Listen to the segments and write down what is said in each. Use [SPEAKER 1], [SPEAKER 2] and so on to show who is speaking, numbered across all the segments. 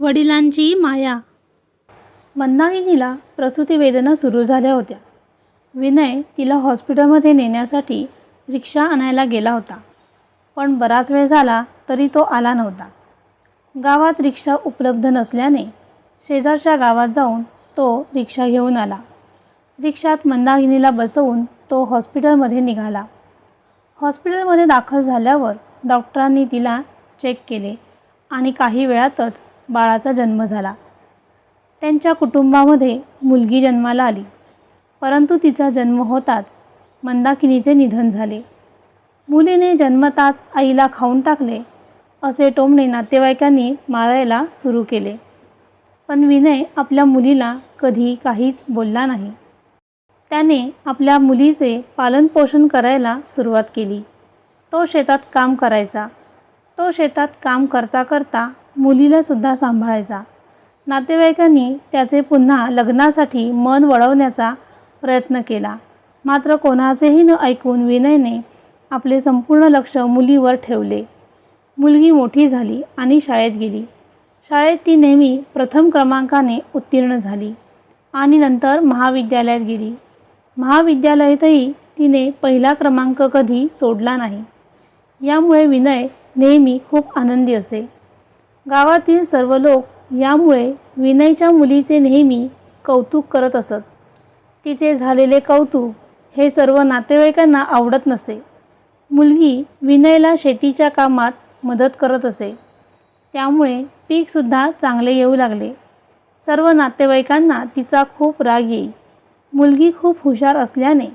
[SPEAKER 1] वडिलांची माया. मंदाकिनीला प्रसूती वेदना सुरू झाल्या होत्या. विनय तिला हॉस्पिटलमध्ये नेण्यासाठी रिक्षा आणायला गेला होता. पण बराच वेळ झाला तरी तो आला नव्हता. गावात रिक्षा उपलब्ध नसल्याने शेजारच्या गावात जाऊन तो रिक्षा घेऊन आला. रिक्षात मंदाकिनीला बसवून तो हॉस्पिटलमध्ये निघाला. हॉस्पिटलमध्ये दाखल झाल्यावर डॉक्टरांनी तिला चेक केले आणि काही वेळातच बाळाचा जन्म झाला. त्यांच्या कुटुंबामध्ये मुलगी जन्माला आली. परंतु तिचा जन्म होताच मंदाकिनीचे निधन झाले. मुलीने जन्मताच आईला खाऊन टाकले असे टोमणे नातेवाईकांनी मारायला सुरू केले. पण विनय आपल्या मुलीला कधी काहीच बोलला नाही. त्याने आपल्या मुलीचे पालनपोषण करायला सुरुवात केली. तो शेतात काम करायचा. तो शेतात काम करता करता मुलीलासुद्धा सांभाळायचा. नातेवाईकांनी त्याचे पुन्हा लग्नासाठी मन वळवण्याचा प्रयत्न केला. मात्र कोणाचेही न ऐकून विनयने आपले संपूर्ण लक्ष मुलीवर ठेवले. मुलगी मोठी झाली आणि शाळेत गेली. शाळेत ती नेहमी प्रथम क्रमांकाने उत्तीर्ण झाली आणि नंतर महाविद्यालयात गेली. महाविद्यालयातही तिने पहिला क्रमांक कधी सोडला नाही. यामुळे विनय नेहमी खूप आनंदी असे. गावातील सर्व लोक यामुळे विनयच्या मुलीचे नेहमी कौतुक करत असत. तिचे झालेले कौतुक हे सर्व नातेवाईकांना आवडत नसे. मुलगी विनयला शेतीच्या कामात मदत करत असे. त्यामुळे पीकसुद्धा चांगले येऊ लागले. सर्व नातेवाईकांना तिचा खूप राग येई. मुलगी खूप हुशार असल्याने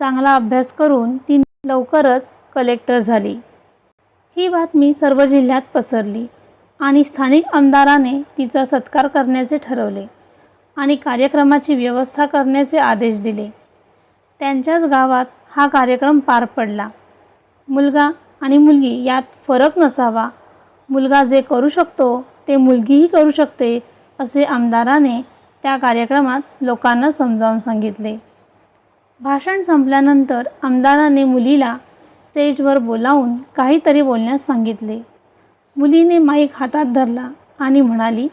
[SPEAKER 1] चांगला अभ्यास करून ती लवकरच कलेक्टर झाली. ही बातमी सर्व जिल्ह्यात पसरली. आणि स्थानिक आमदाराने तिचा सत्कार करण्याचे ठरवले आणि कार्यक्रमाची व्यवस्था करण्याचे आदेश दिले. त्यांच्याच गावात हा कार्यक्रम पार पडला. मुलगा आणि मुलगी यात फरक नसावा. मुलगा जे करू शकतो ते मुलगीही करू शकते असे आमदाराने त्या कार्यक्रमात लोकांना समजावून सांगितले. भाषण संपल्यानंतर आमदाराने मुलीला स्टेजवर बोलावून काहीतरी बोलण्यास सांगितले. मुलीने माईक हातात धरला आणि म्हणाली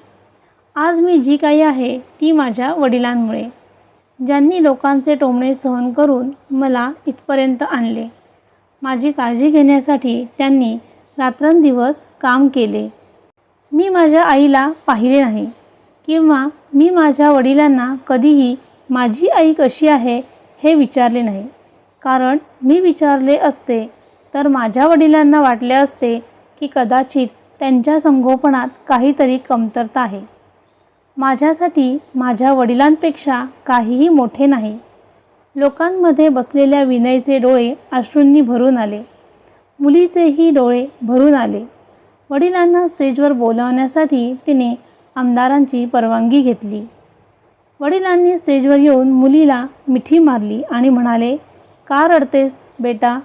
[SPEAKER 1] आज मी जी काही आहे ती माझ्या वडिलांमुळे. ज्यांनी लोकांचे टोमणे सहन करून मला इथपर्यंत आणले. माझी काळजी घेण्यासाठी त्यांनी रात्रंदिवस काम केले. मी माझ्या आईला पाहिले नाही किंवा मी माझ्या वडिलांना कधीही माझी आई कशी आहे हे विचारले नाही. कारण मी विचारले असते तर माझ्या वडिलांना वाटले असते की कदाचित त्यांच्या संगोपनात काहीतरी कमतरता आहे. माझ्यासाठी माझ्या वडिलांपेक्षा काहीही मोठे नाही. लोकांमध्ये बसलेल्या विनयचे डोळे अश्रूंनी भरून आले. मुलीचेही डोळे भरून आले. वडिलांना स्टेजवर बोलावण्यासाठी तिने आमदारांची परवानगी घेतली. वडिलांनी स्टेजवर येऊन मुलीला मिठी मारली आणि म्हणाले का रडतेस बेटा?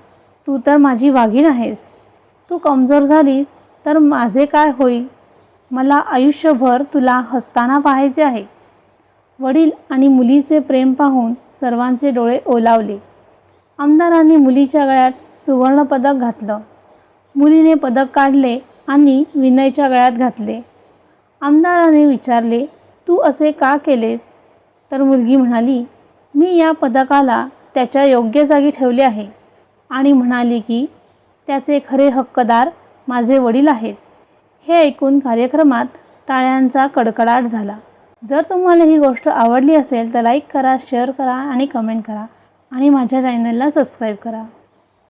[SPEAKER 1] तू तर माझी वाघीण आहेस. तू कमजोर झालीस तर माझे काय होईल? मला आयुष्यभर तुला हसताना पाहायचे आहे. वडील आणि मुलीचे प्रेम पाहून सर्वांचे डोळे ओलावले. आमदारांनी मुलीच्या गळ्यात सुवर्णपदक घातलं. मुलीने पदक काढले आणि विनयच्या गळ्यात घातले. आमदाराने विचारले तू असे का केलेस? तर मुलगी म्हणाली मी या पदकाला त्याच्या योग्य जागी ठेवले आहे. आणि म्हणाली की त्याचे खरे हक्कदार माझे वडील आहेत. हे ऐकून कार्यक्रमात टाळ्यांचा कडकडाट झाला. जर तुम्हाला ही गोष्ट आवडली असेल तर लाईक करा शेअर करा आणि कमेंट करा आणि माझ्या चॅनलला सबस्क्राईब करा.